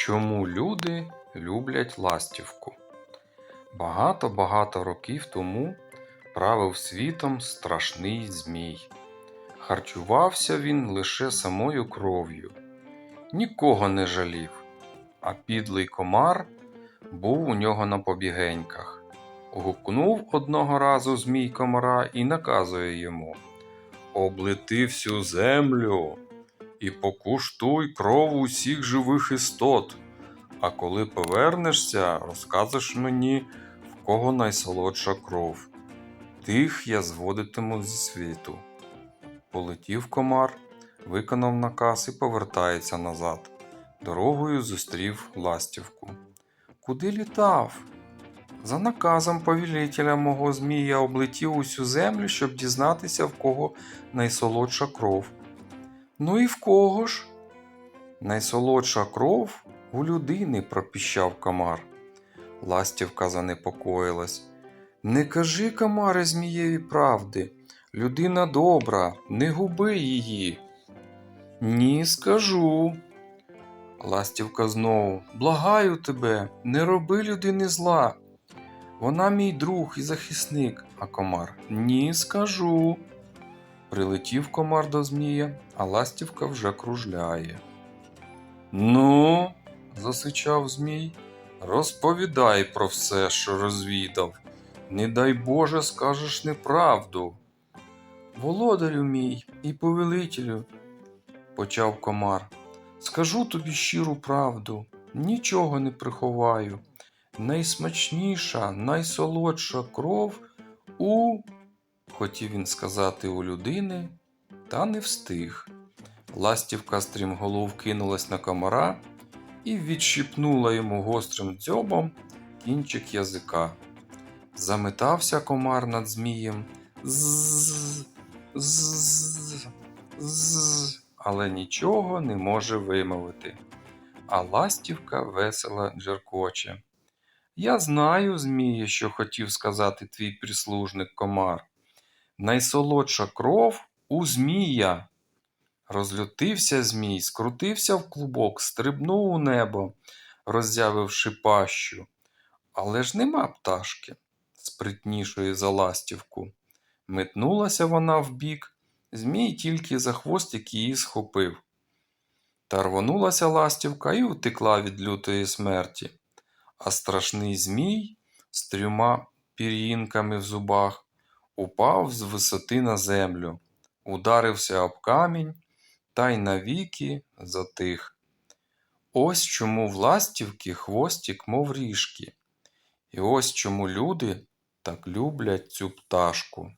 Чому люди люблять ластівку? Багато-багато років тому правив світом страшний змій. Харчувався він лише самою кров'ю, нікого не жалів, а підлий комар був у нього на побігеньках. Гукнув одного разу змій комара і наказує йому Облети всю землю і покуштуй кров усіх живих істот. А коли повернешся, розкажеш мені, в кого найсолодша кров. Тих я зводитиму зі світу. Полетів комар, виконав наказ і повертається назад. Дорогою зустрів ластівку. Куди літав? За наказом повелителя мого змія облетів усю землю, щоб дізнатися, в кого найсолодша кров. Ну і в кого ж? Найсолодша кров у людини, пропіщав комар. Ластівка занепокоїлась. Не кажи, комаре, змієві правди. Людина добра, не губи її. Ні, скажу. Ластівка знову. Благаю тебе, не роби людини зла. Вона мій друг і захисник, а комар. Ні, скажу. Прилетів комар до змія, а ластівка вже кружляє. Ну, засичав змій, розповідай про все, що розвідав. Не дай Боже, скажеш неправду. Володарю мій і повелителю, почав комар, скажу тобі щиру правду, нічого не приховаю. Найсмачніша, найсолодша кров у, хотів він сказати у людини, та не встиг. Ластівка стрімголов кинулась на комара і відщипнула йому гострим дзьобом кінчик язика. Заметався комар над змієм. З, з, з, але нічого не може вимовити. А ластівка весело джеркоче. Я знаю, зміє, що хотів сказати твій прислужник комар. Найсолодша кров у змія. Розлютився змій, скрутився в клубок, стрибнув у небо, роззявивши пащу. Але ж нема пташки, спритнішої за ластівку. Метнулася вона вбік, змій тільки за хвостик її схопив. Та рвонулася ластівка і утекла від лютої смерті. А страшний змій з трьома пір'їнками в зубах упав з висоти на землю, ударився об камінь та й навіки затих. Ось чому в ластівки хвостик, мов ріжки, і ось чому люди так люблять цю пташку.